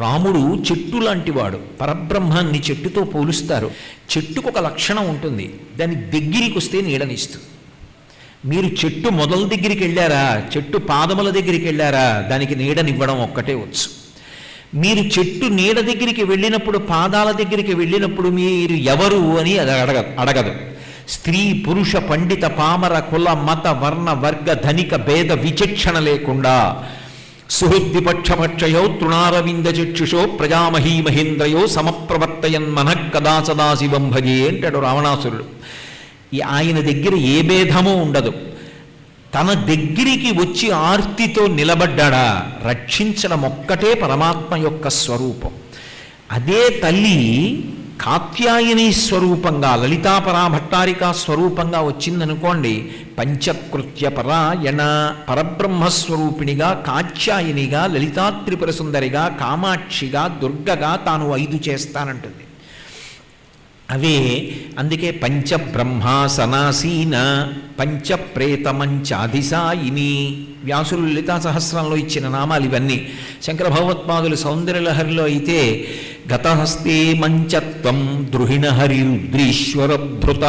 రాముడు చెట్టు లాంటివాడు పరబ్రహ్మాన్ని చెట్టుతో పోలుస్తారు. చెట్టుకు ఒక లక్షణం ఉంటుంది. దాని దగ్గరికి వస్తే నీడనిస్తుంది మీరు చెట్టు మొదల దగ్గరికి వెళ్ళారా? చెట్టు పాదముల దగ్గరికి వెళ్ళారా? దానికి నీడనివ్వడం ఒక్కటే వచ్చు. మీరు చెట్టు నీడ దగ్గరికి వెళ్ళినప్పుడు పాదాల దగ్గరికి వెళ్ళినప్పుడు మీరు ఎవరు అని అది అడగ అడగదు. స్త్రీ పురుష పండిత పామర కుల మత వర్ణ వర్గ ధనిక భేద విచక్షణ లేకుండా సుహృద్విపక్షపక్షయో తృణారవింద చక్షుషో ప్రజామహీ మహేంద్రయో సమప్రవర్తయన్ మనః కదా సదాశివం భజే అంటాడు రావణాసురుడు. ఈ ఆయన దగ్గర ఏ భేదమూ ఉండదు. తన దగ్గరికి వచ్చి ఆర్తితో నిలబడ్డాడా? రక్షించడం ఒక్కటే పరమాత్మ యొక్క స్వరూపం. అదే తల్లి కాత్యాయని స్వరూపంగా లలితాపరా భట్టారికా స్వరూపంగా వచ్చిందనుకోండి పంచకృత్య పరాయణ పరబ్రహ్మస్వరూపిణిగా కాత్యాయనిగా లలితా త్రిపుర సుందరిగా కామాక్షిగా దుర్గగా తాను ఐదు చేస్తానంటుంది. అవే అందుకే పంచబ్రహ్మాసనాసీన పంచప్రేతమంచాధిసాయిని వ్యాసులు లలితా సహస్రంలో ఇచ్చిన నామాలు ఇవన్నీ. శంకర భగవత్పాదులు సౌందర్యలహరిలో అయితే గతహస్తే మంచత్వం ద్రుహిణ హరి భృత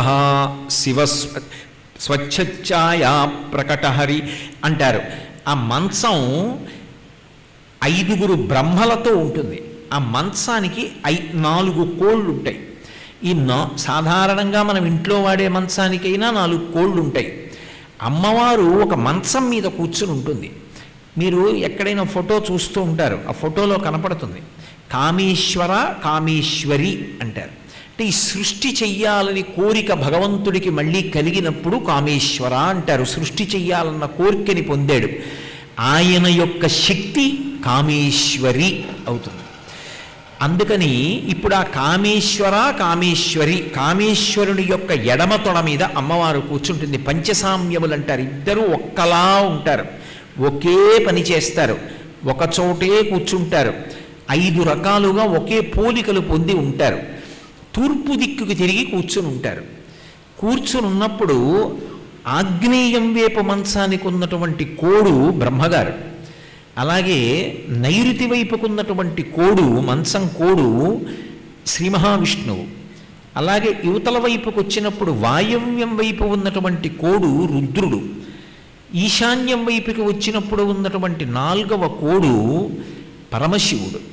శివ స్వచ్ఛఛాయా ప్రకటహరి అంటారు. ఆ మంచం ఐదుగురు బ్రహ్మలతో ఉంటుంది. ఆ మంచానికి ఐ నాలుగు కోళ్ళు ఉంటాయి ఈ నా సాధారణంగా మనం ఇంట్లో వాడే మంచానికైనా నాలుగు కోళ్ళు ఉంటాయి అమ్మవారు ఒక మంచం మీద కూర్చుని ఉంటుంది. మీరు ఎక్కడైనా ఫోటో చూస్తూ ఉంటారు. ఆ ఫోటోలో కనపడుతుంది. కామేశ్వర కామేశ్వరి అంటారు. అంటే ఈ సృష్టి చెయ్యాలని కోరిక భగవంతుడికి మళ్ళీ కలిగినప్పుడు కామేశ్వర అంటారు. సృష్టి చెయ్యాలన్న కోరికని పొందాడు. ఆయన యొక్క శక్తి కామేశ్వరి అవుతుంది. అందుకని ఇప్పుడు ఆ కామేశ్వర కామేశ్వరి కామేశ్వరుని యొక్క ఎడమ తొడ మీద అమ్మవారు కూర్చుంటుంది. పంచసామ్యములు అంటారు. ఇద్దరు ఒక్కలా ఉంటారు. ఒకే పని చేస్తారు. ఒక చోటే కూర్చుంటారు. ఐదు రకాలుగా ఒకే పోలికలు పొంది ఉంటారు. తూర్పు దిక్కుకి తిరిగి కూర్చుని ఉంటారు. కూర్చుని ఉన్నప్పుడు ఆగ్నేయం వేప మంచానికి ఉన్నటువంటి కోడు బ్రహ్మగారు. అలాగే నైరుతి వైపుకున్నటువంటి కోడు మంచం కోడు శ్రీ మహావిష్ణువు. అలాగే యువతల వైపుకు వచ్చినప్పుడు వాయవ్యం వైపు ఉన్నటువంటి కోడు రుద్రుడు. ఈశాన్యం వైపుకి వచ్చినప్పుడు ఉన్నటువంటి నాలుగవ కోడు పరమశివుడు.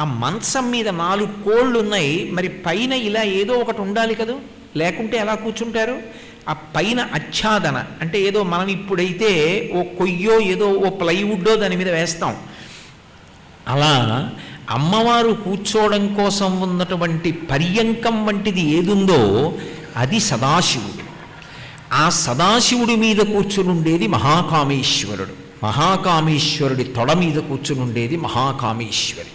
ఆ మంచం మీద నాలుగు కోళ్ళు ఉన్నాయి మరి పైన ఇలా ఏదో ఒకటి ఉండాలి కదూ? లేకుంటే ఎలా కూర్చుంటారు? ఆ పైన ఆచ్ఛాదన. అంటే ఏదో మనం ఇప్పుడైతే ఓ కొయ్యో ఏదో ఓ ప్లైవుడ్డో దాని మీద వేస్తాం. అలా అమ్మవారు కూర్చోవడం కోసం ఉన్నటువంటి పర్యంకం వంటిది ఏదుందో అది సదాశివుడు. ఆ సదాశివుడి మీద కూర్చునుండేది మహాకామేశ్వరుడు. మహాకామేశ్వరుడి తొడ మీద కూర్చునుండేది మహాకామేశ్వరి.